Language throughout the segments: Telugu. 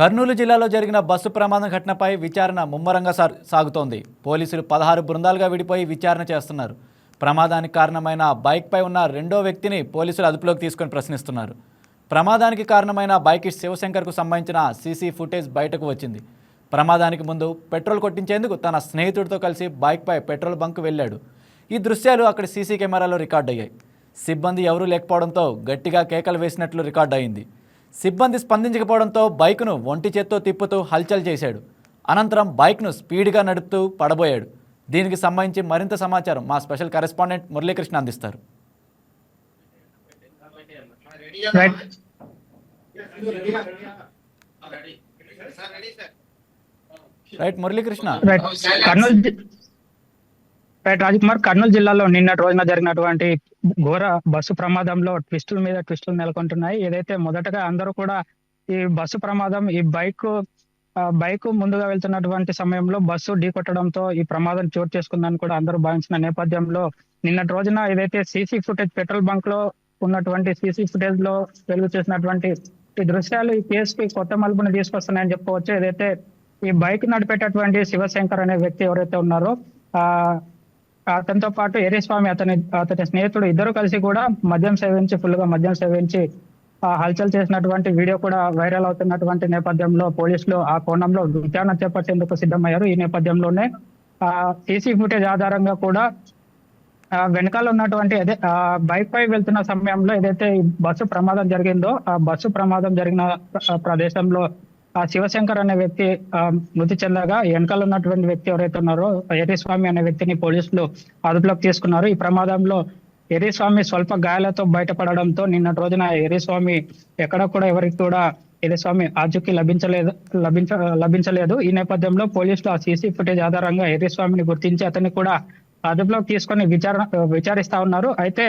కర్నూలు జిల్లాలో జరిగిన బస్సు ప్రమాదం ఘటనపై విచారణ ముమ్మరంగా సాగుతోంది. పోలీసులు పదహారు బృందాలుగా విడిపోయి విచారణ చేస్తున్నారు. ప్రమాదానికి కారణమైన బైక్పై ఉన్న రెండో వ్యక్తిని పోలీసులు అదుపులోకి తీసుకొని ప్రశ్నిస్తున్నారు. ప్రమాదానికి కారణమైన బైక్ శివశంకర్కు సంబంధించిన సీసీ ఫుటేజ్ బయటకు వచ్చింది. ప్రమాదానికి ముందు పెట్రోల్ కొట్టించేందుకు తన స్నేహితుడితో కలిసి బైక్పై పెట్రోల్ బంక్ వెళ్ళాడు. ఈ దృశ్యాలు అక్కడ సీసీ కెమెరాలో రికార్డ్ అయ్యాయి సిబ్బంది ఎవరూ లేకపోవడంతో గట్టిగా కేకలు వేసినట్లు రికార్డ్ అయింది సిబ్బంది స్పందించకపోవడంతో బైక్ను ఒంటి చేత్తో తిప్పుతూ హల్చల్ చేశాడు. అనంతరం బైక్ను స్పీడ్గా నడుపుతూ పడబోయాడు. దీనికి సంబంధించి మరింత సమాచారం మా స్పెషల్ కరెస్పాండెంట్ మురళీకృష్ణ అందిస్తారు. రైట్ మురళీకృష్ణ. కర్నూలు రాజకుమార్ కర్నూలు జిల్లాలో నిన్నటి రోజున జరిగినటువంటి ఘోర బస్సు ప్రమాదంలో ట్విస్టుల మీద ట్విస్టులు నెలకొంటున్నాయి. ఏదైతే మొదటగా అందరూ కూడా ఈ బస్సు ప్రమాదం ఈ బైక్ బైక్ ముందుగా వెళ్తున్నటువంటి సమయంలో బస్సు ఢీకొట్టడంతో ఈ ప్రమాదం చోటు చేసుకుందని కూడా అందరూ భావించిన నేపథ్యంలో నిన్నటి రోజున ఏదైతే సీసీ ఫుటేజ్ పెట్రోల్ బంక్లో ఉన్నటువంటి సీసీ ఫుటేజ్లో వెలుగు చేసినటువంటి ఈ దృశ్యాలు ఈ కేసుకి కొత్త మలుపుని తీసుకొస్తున్నాయని చెప్పవచ్చు ఏదైతే ఈ బైక్ నడిపేటటువంటి శివశంకర్ అనే వ్యక్తి ఎవరైతే ఉన్నారో ఆ అతనితో పాటు ఏరేస్వామి అతని అతని స్నేహితుడు ఇద్దరు కలిసి కూడా మద్యం సేవించి ఫుల్గా మద్యం సేవించి ఆ హల్చల్ చేసినటువంటి వీడియో కూడా వైరల్ అవుతున్నటువంటి నేపథ్యంలో పోలీసులు ఆ కోణంలో విచారణ చేపట్టేందుకు సిద్ధమయ్యారు. ఈ నేపథ్యంలోనే ఆ సీసీ ఫుటేజ్ ఆధారంగా కూడా వెనకాల ఉన్నటువంటి అదే ఆ బైక్ పై వెళ్తున్న సమయంలో ఏదైతే బస్సు ప్రమాదం జరిగిందో ఆ బస్సు ప్రమాదం జరిగిన ప్రదేశంలో ఆ శివశంకర్ అనే వ్యక్తి ఆ, మృతి చెందగా వెనకాల ఉన్నటువంటి వ్యక్తి ఎవరైతే ఉన్నారో ఎర్రిస్వామి అనే వ్యక్తిని పోలీసులు అదుపులోకి తీసుకున్నారు. ఈ ప్రమాదంలో ఎర్రిస్వామి స్వల్ప గాయాలతో బయటపడడంతో నిన్నటి రోజున ఎర్రిస్వామి ఎక్కడ కూడా ఎవరికి కూడా ఎర్రిస్వామి ఆచూకీ లభించలేదు లభించ లభించలేదు. ఈ నేపథ్యంలో పోలీసులు ఆ సీసీ ఫుటేజ్ ఆధారంగా ఎర్రిస్వామిని గుర్తించి అతన్ని కూడా అదుపులోకి తీసుకొని విచారణ విచారిస్తా ఉన్నారు. అయితే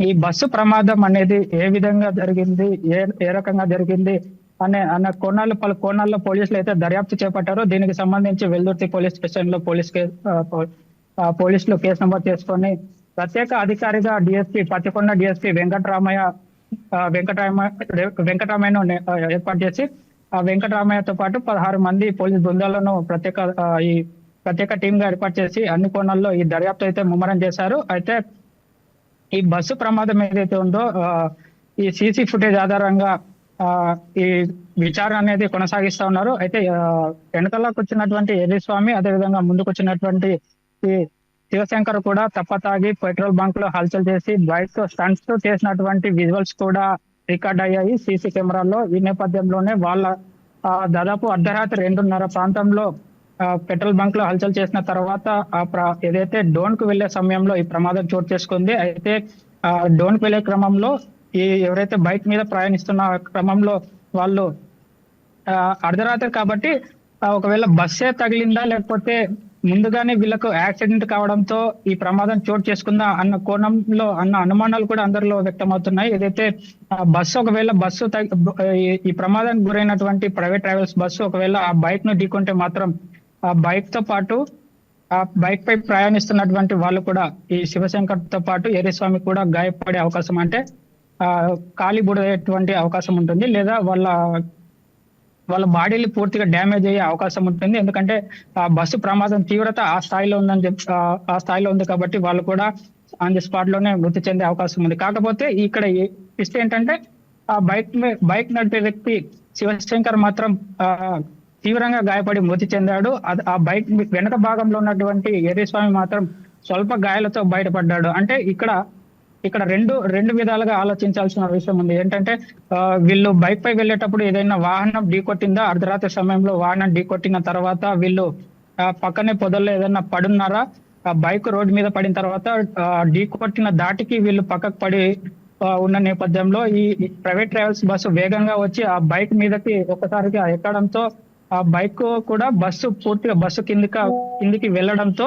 ఈ బస్సు ప్రమాదం అనేది ఏ విధంగా జరిగింది ఏ ఏ రకంగా జరిగింది అనే అన్న కోణాలు పలు కోణాల్లో పోలీసులు అయితే దర్యాప్తు చేపట్టారు దీనికి సంబంధించి వెల్దుర్తి పోలీస్ స్టేషన్లో పోలీస్ కేసు ఆ, పోలీసులు కేసు నమోదు చేసుకొని ప్రత్యేక అధికారిగా డిఎస్పీ పత్తికొండ డిఎస్పీ వెంకటరామయ్య ఆ, వెంకటరామ వెంకటరామయ్యను ఏర్పాటు చేసి ఆ వెంకటరామయ్యతో పాటు పదహారు మంది పోలీస్ బృందాలను ప్రత్యేక ఈ ప్రత్యేక టీమ్గా ఏర్పాటు చేసి అన్ని కోణాల్లో ఈ దర్యాప్తు అయితే ముమ్మరం చేశారు. అయితే ఈ బస్సు ప్రమాదం ఏదైతే ఉందో ఈ సీసీ ఫుటేజ్ ఆధారంగా ఈ విచారణ అనేది కొనసాగిస్తా ఉన్నారు. అయితే ఆ, వెనకలకు వచ్చినటువంటి ఎర్రిస్వామి అదేవిధంగా ముందుకు వచ్చినటువంటి ఈ శివశంకర్ కూడా తప్ప తాగి పెట్రోల్ బంక్లో హల్చల్ చేసి బైక్తో స్టంట్స్తో చేసినటువంటి విజువల్స్ కూడా రికార్డ్ అయ్యాయి సీసీ కెమెరాల్లో. ఈ నేపథ్యంలోనే వాళ్ళ ఆ, దాదాపు అర్ధరాత్రి రెండున్నర ప్రాంతంలో పెట్రోల్ బంక్లో హల్చల్ చేసిన తర్వాత ఆ ఏదైతే డోన్కు వెళ్ళే సమయంలో ఈ ప్రమాదం చోటు చేసుకుంది అయితే డోన్కు వెళ్ళే క్రమంలో ఈ ఎవరైతే బైక్ మీద ప్రయాణిస్తున్న క్రమంలో వాళ్ళు అర్ధరాత్రి కాబట్టి ఒకవేళ బస్సే తగిలిందా లేకపోతే ముందుగానే వీళ్ళకు యాక్సిడెంట్ కావడంతో ఈ ప్రమాదం చోటు చేసుకుందా అన్న కోణంలో అన్న అనుమానాలు కూడా అందరిలో వ్యక్తమవుతున్నాయి. ఏదైతే బస్సు ఒకవేళ బస్సు తగి- ఈ- ప్రమాదానికి గురైనటువంటి ప్రైవేట్ ట్రావెల్స్ బస్సు ఒకవేళ ఆ బైక్ను ఢీకొంటే మాత్రం ఆ బైక్తో పాటు ఆ బైక్ పై ప్రయాణిస్తున్నటువంటి వాళ్ళు కూడా ఈ శివశంకర్తో పాటు ఎరేస్వామి కూడా గాయపడే అవకాశం అంటే కాలిబుడేటువంటి అవకాశం ఉంటుంది లేదా వాళ్ళ వాళ్ళ బాడీలు పూర్తిగా డ్యామేజ్ అయ్యే అవకాశం ఉంటుంది. ఎందుకంటే ఆ బస్సు ప్రమాదం తీవ్రత ఆ స్థాయిలో ఉందని చెప్పి ఆ- స్థాయిలో ఉంది కాబట్టి వాళ్ళు కూడా ఆన్ ది స్పాట్లోనే మృతి చెందే అవకాశం ఉంది. కాకపోతే ఇక్కడ ఇస్తే ఏంటంటే ఆ బైక్ బైక్ నడిపే వ్యక్తి శివశంకర్ మాత్రం ఆ తీవ్రంగా గాయపడి మృతి చెందాడు. అది ఆ బైక్ వెనక భాగంలో ఉన్నటువంటి ఎర్రస్వామి మాత్రం స్వల్ప గాయాలతో బయటపడ్డాడు. అంటే ఇక్కడ ఇక్కడ రెండు రెండు విధాలుగా ఆలోచించాల్సిన విషయం ఉంది. ఏంటంటే వీళ్ళు బైక్ పై వెళ్ళేటప్పుడు ఏదైనా వాహనం ఢీకొట్టిందా? అర్ధరాత్రి సమయంలో వాహనం ఢీకొట్టిన తర్వాత వీళ్ళు పక్కనే పొదల్లో ఏదైనా పడున్నారా? ఆ బైక్ రోడ్డు మీద పడిన తర్వాత ఢీ ఢీకొట్టిన దాటికి వీళ్ళు పక్కకు పడి ఉన్న నేపథ్యంలో ఈ ప్రైవేట్ ట్రావెల్స్ బస్సు వేగంగా వచ్చి ఆ బైక్ మీదకి ఒకసారిగా ఎక్కడంతో ఆ బైక్ కూడా బస్సు పూర్తిగా బస్సు కిందకి కిందికి వెళ్ళడంతో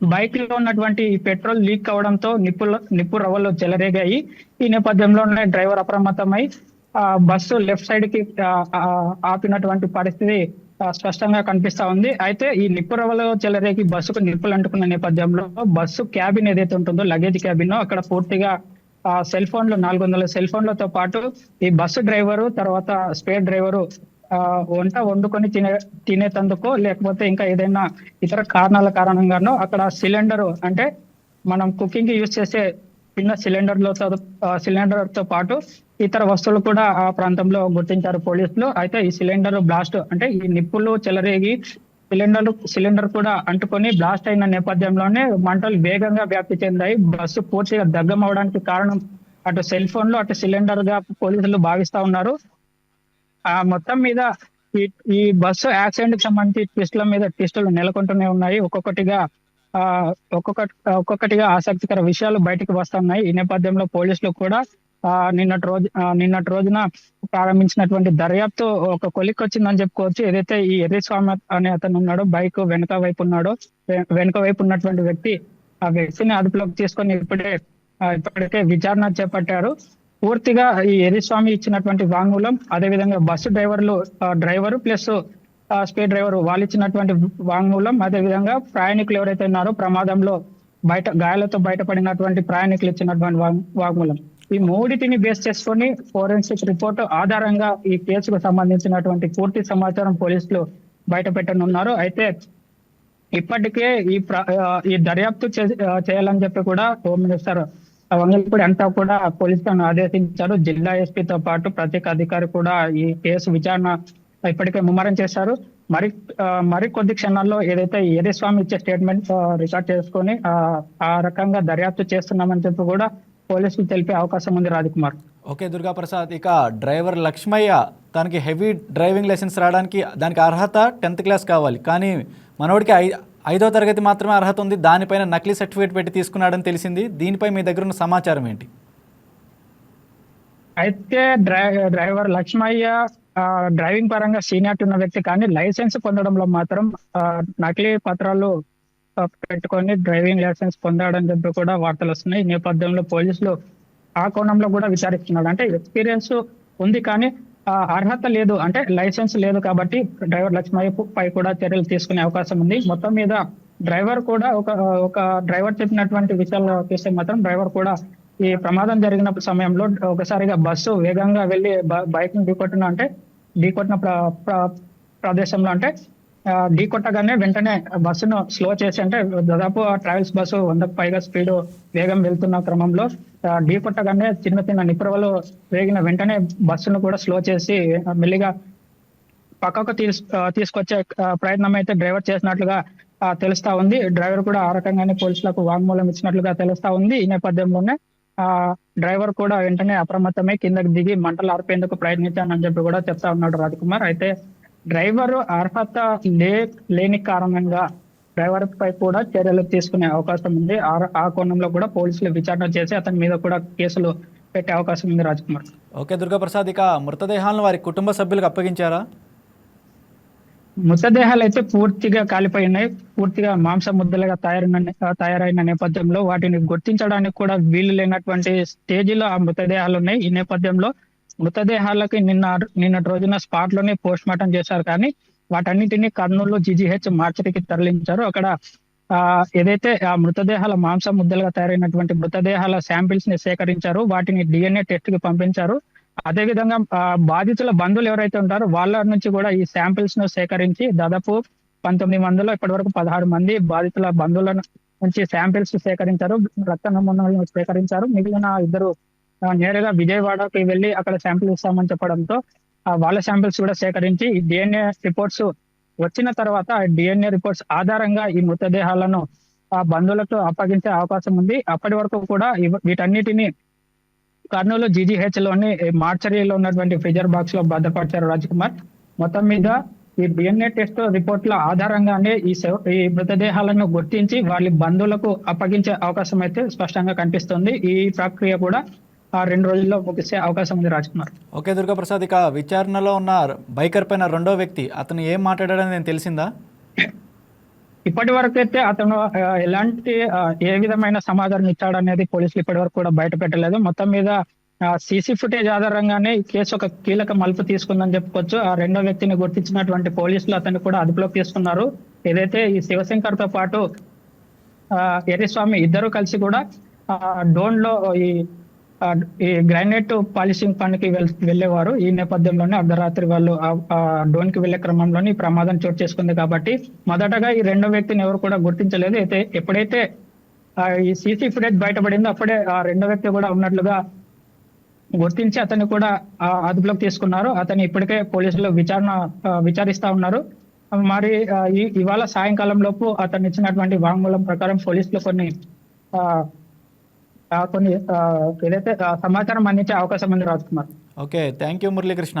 బైక్లో ఉన్నటువంటి పెట్రోల్ లీక్ అవడంతో నిప్పుల నిప్పు రవ్వలు చెలరేగాయి. ఈ నేపథ్యంలోనే డ్రైవర్ అప్రమత్తమై ఆ బస్సు లెఫ్ట్ సైడ్కి ఆపినటువంటి పరిస్థితి స్పష్టంగా కనిపిస్తా ఉంది. అయితే ఈ నిప్పు రవ్వలు చెలరేగి బస్సుకు నిప్పులు అంటుకున్న నేపథ్యంలో బస్సు క్యాబిన్ ఏదైతే ఉంటుందో లగేజ్ క్యాబిన్ అక్కడ పూర్తిగా ఆ సెల్ ఫోన్లు నాలుగు వందల సెల్ ఫోన్లతో పాటు ఈ బస్సు డ్రైవరు తర్వాత స్పేర్ డ్రైవరు వంట వండుకొని తినే తినేటందుకు లేకపోతే ఇంకా ఏదైనా ఇతర కారణాల కారణంగానో అక్కడ సిలిండర్ అంటే మనం కుకింగ్కి యూజ్ చేసే చిన్న సిలిండర్లతో సిలిండర్తో పాటు ఇతర వస్తువులు కూడా ఆ ప్రాంతంలో గుర్తించారు పోలీసులు. అయితే ఈ సిలిండర్ బ్లాస్ట్ అంటే ఈ నిప్పులు చెలరేగి సిలిండర్ సిలిండర్ కూడా అంటుకొని బ్లాస్ట్ అయిన నేపథ్యంలోనే మంటలు వేగంగా వ్యాప్తి చెందాయి. బస్సు పూర్తిగా దగ్గం అవడానికి కారణం అటు సెల్ ఫోన్లో అటు సిలిండర్గా పోలీసులు భావిస్తా ఉన్నారు. ఆ మొత్తం మీద ఈ ఈ బస్సు యాక్సిడెంట్కి సంబంధించి ట్విస్టుల మీద ట్విస్టులు నెలకొంటూనే ఉన్నాయి. ఒక్కొక్కటిగా ఆ ఒక్కొక్క ఒక్కొక్కటిగా ఆసక్తికర విషయాలు బయటకు వస్తున్నాయి. ఈ నేపథ్యంలో పోలీసులు కూడా ఆ నిన్నటి రోజు ఆ, నిన్నటి రోజున ప్రారంభించినటువంటి దర్యాప్తు ఒక కొలిక్ వచ్చిందని చెప్పుకోవచ్చు. ఏదైతే ఈ ఎర్రిస్వామి అనే అతను ఉన్నాడో బైక్ వెనక వైపు ఉన్నాడో వెనుక వైపు ఉన్నటువంటి వ్యక్తి ఆ వ్యక్తిని అదుపులోకి తీసుకొని ఇప్పుడే ఇప్పటికే విచారణ చేపట్టారు. పూర్తిగా ఈ ఎరిస్వామి ఇచ్చినటువంటి వాంగ్మూలం అదేవిధంగా బస్సు డ్రైవర్లు డ్రైవరు ప్లస్ స్పీడ్ డ్రైవర్ వాళ్ళు ఇచ్చినటువంటి వాంగ్మూలం అదేవిధంగా ప్రయాణికులు ఎవరైతే ఉన్నారో ప్రమాదంలో బయట గాయాలతో బయటపడినటువంటి ప్రయాణికులు ఇచ్చినటువంటి వాంగ్మూలం. ఈ మూడిటిని బేస్ చేసుకొని ఫోరెన్సిక్ రిపోర్ట్ ఆధారంగా ఈ కేసుకు సంబంధించినటువంటి పూర్తి సమాచారం పోలీసులు బయట పెట్టనున్నారు అయితే ఇప్పటికే ఈ ఈ దర్యాప్తు చే- చేయాలని చెప్పి కూడా హోమ్ మినిస్టర్ వంగల్పూడి అంతా కూడా పోలీసులను ఆదేశించారు. జిల్లా ఎస్పీతో పాటు ప్రత్యేక అధికారి కూడా ఈ కేసు విచారణ ఇప్పటికే ముమ్మరం చేశారు. మరి మరి కొద్ది క్షణాల్లో ఏదైతే ఏరేస్వామి ఇచ్చే స్టేట్మెంట్ రికార్డ్ చేసుకొని ఆ, రకంగా దర్యాప్తు చేస్తున్నామని చెప్పి కూడా పోలీసులు తెలిపే అవకాశం ఉంది రాజకుమార్. ఓకే దుర్గా ప్రసాద్ ఇక డ్రైవర్ లక్ష్మయ్య తనకి హెవీ డ్రైవింగ్ లైసెన్స్ రావడానికి దానికి అర్హత టెన్త్ క్లాస్ కావాలి. కానీ మనోడికి ఐదో తరగతి మాత్రమే అర్హత ఉంది. దానిపైన నకిలీ సర్టిఫికేట్ పెట్టి తీసుకున్నాడని తెలిసింది. దీనిపై మీ దగ్గర ఉన్న సమాచారం ఏంటి? అయితే డ్రైవర్ లక్ష్మయ్య డ్రైవింగ్ పరంగా సీనియారిటీ ఉన్న వ్యక్తి కానీ లైసెన్స్ పొందడంలో మాత్రం నకిలీ పత్రాలు పెట్టుకొని డ్రైవింగ్ లైసెన్స్ పొందాడని చెప్పి కూడా వార్తలు వస్తున్నాయి. ఈ నేపథ్యంలో పోలీసులు ఆ కోణంలో కూడా విచారిస్తున్నాడు అంటే ఎక్స్పీరియన్స్ ఉంది కానీ అర్హత లేదు. అంటే లైసెన్స్ లేదు కాబట్టి డ్రైవర్ లక్ష్మయ్య పై కూడా చర్యలు తీసుకునే అవకాశం ఉంది. మొత్తం మీద డ్రైవర్ కూడా ఒక ఒక డ్రైవర్ చెప్పినటువంటి విషయాలు చూస్తే మాత్రం డ్రైవర్ కూడా ఈ ప్రమాదం జరిగిన సమయంలో ఒకసారిగా బస్సు వేగంగా వెళ్ళి బైక్ని ఢీకొట్టిన అంటే ఢీకొట్టిన ప్ర- ప్రదేశంలో అంటే ఆ, ఢీకొట్టగానే వెంటనే బస్సును స్లో చేసి అంటే దాదాపు ట్రావెల్స్ బస్సు వందకు పైగా స్పీడ్ వేగం వెళ్తున్న క్రమంలో ఢీ కొట్టగానే చిన్న చిన్న నిప్రవలు వేగిన వెంటనే బస్సును కూడా స్లో చేసి మెల్లిగా పక్కకు తీస్ తీసుకొచ్చే ప్రయత్నం అయితే డ్రైవర్ చేసినట్లుగా తెలుస్తా ఉంది. డ్రైవర్ కూడా ఆ రకంగానే పోలీసులకు వాంగ్మూలం ఇచ్చినట్లుగా తెలుస్తా ఉంది. ఈ నేపథ్యంలోనే ఆ డ్రైవర్ కూడా వెంటనే అప్రమత్తమై కిందకి దిగి మంటలు ఆర్పేందుకు ప్రయత్నించానని చెప్పి కూడా చెప్తా ఉన్నాడు రాజ్కుమార్. అయితే డ్రైవర్ అర్హత లే లేని కారణంగా డ్రైవర్ పై కూడా చర్యలు తీసుకునే అవకాశం ఉంది. ఆ- కోణంలో కూడా పోలీసులు విచారణ చేసి అతని మీద కూడా కేసులు పెట్టే అవకాశం ఉంది రాజ్కుమార్. ఓకే దుర్గా ప్రసాద్ ఇక మృతదేహాలను వారి కుటుంబ సభ్యులకు అప్పగించారా? మృతదేహాలు అయితే పూర్తిగా కాలిపోయి ఉన్నాయి పూర్తిగా మాంస ముద్దలుగా తయారైన తయారైన నేపథ్యంలో వాటిని గుర్తించడానికి కూడా వీలు లేనటువంటి స్టేజిలో ఆ మృతదేహాలు ఉన్నాయి. ఈ నేపథ్యంలో మృతదేహాలకి నిన్న నిన్నటి రోజున స్పాట్లోనే పోస్ట్ మార్టం చేశారు కానీ వాటన్నిటిని కర్నూలు జీజీహెచ్ మార్చరికి తరలించారు. అక్కడ ఆ ఏదైతే ఆ మృతదేహాల మాంస ముద్దలుగా తయారైనటువంటి మృతదేహాల శాంపిల్స్ని సేకరించారు వాటిని డిఎన్ఏ టెస్ట్కి పంపించారు. అదే విధంగా ఆ, బాధితుల బంధువులు ఎవరైతే ఉంటారో వాళ్ళ నుంచి కూడా ఈ శాంపిల్స్ను సేకరించి దాదాపు పంతొమ్మిది మందిలో ఇప్పటి వరకు పదహారు మంది బాధితుల బంధువుల నుంచి శాంపిల్స్ సేకరించారు రక్త నమూనాలను సేకరించారు. మిగిలిన ఇద్దరు నేరుగా విజయవాడకి వెళ్ళి అక్కడ శాంపిల్ ఇస్తామని చెప్పడంతో ఆ, వాళ్ళ శాంపిల్స్ కూడా సేకరించి ఈ డిఎన్ఏ రిపోర్ట్స్ వచ్చిన తర్వాత డిఎన్ఏ రిపోర్ట్స్ ఆధారంగా ఈ మృతదేహాలను ఆ బంధువులకు అప్పగించే అవకాశం ఉంది. అప్పటి వరకు కూడా వీటన్నిటిని కర్నూలు జీజీహెచ్లోని మార్చరీలో ఉన్నటువంటి ఫ్రిజర్ బాక్స్లో భద్రపరిచారు రాజ్కుమార్ మొత్తం మీద ఈ డిఎన్ఏ టెస్ట్ రిపోర్ట్ల ఆధారంగానే ఈ ఈ మృతదేహాలను గుర్తించి వాళ్ళ బంధువులకు అప్పగించే అవకాశం అయితే స్పష్టంగా కనిపిస్తుంది. ఈ ప్రక్రియ కూడా రెండు రోజుల్లో ముగిసే అవకాశం ఉంది రాజ్కుమార్. ఓకే దుర్గా ప్రసాద్ ఇక విచారణలో ఉన్న బైకర్ పైన రెండో వ్యక్తి అతను ఏం మాట్లాడాడని నేను తెలిసిందా? ఇప్పటి వరకు అయితే అతను ఎలాంటి ఏ విధమైన సమాచారం ఇచ్చాడనేది పోలీసులు ఇప్పటి వరకు కూడా బయట పెట్టలేదు. మొత్తం మీద సీసీ ఫుటేజ్ ఆధారంగానే ఈ కేసు ఒక కీలక మలుపు తీసుకుందని చెప్పుకోవచ్చు. ఆ రెండో వ్యక్తిని గుర్తించినటువంటి పోలీసులు అతన్ని కూడా అదుపులోకి తీసుకున్నారు. ఏదైతే ఈ శివశంకర్తో పాటు ఆ, ఎర్రిస్వామి ఇద్దరు కలిసి కూడా డోన్లో ఈ ఈ గ్రానైట్ పాలిషింగ్ పనికి వెళ్ళేవారు. ఈ నేపథ్యంలోనే అర్ధరాత్రి వాళ్ళు ఆ- డోన్కి వెళ్ళే క్రమంలోనే ఈ ప్రమాదం చోటు చేసుకుంది కాబట్టి మొదటగా ఈ రెండో వ్యక్తిని ఎవరు కూడా గుర్తించలేదు. అయితే ఎప్పుడైతే ఈ సీసీ ఫుటేజ్ బయటపడిందో అప్పుడే ఆ రెండో వ్యక్తి కూడా ఉన్నట్లుగా గుర్తించి అతన్ని కూడా అదుపులోకి తీసుకున్నారు. అతన్ని ఇప్పటికే పోలీసులు విచారణ విచారిస్తా ఉన్నారు. మరి ఇవాళ సాయంకాలం లోపు అతను ఇచ్చినటువంటి వాంగ్మూలం ప్రకారం పోలీసులు కొన్ని ఆ, కొన్ని ఆ, ఏదైతే ఆ, సమాచారం అందించే అవకాశం ఉంది Raj Kumar okay thank you Muralikrishna.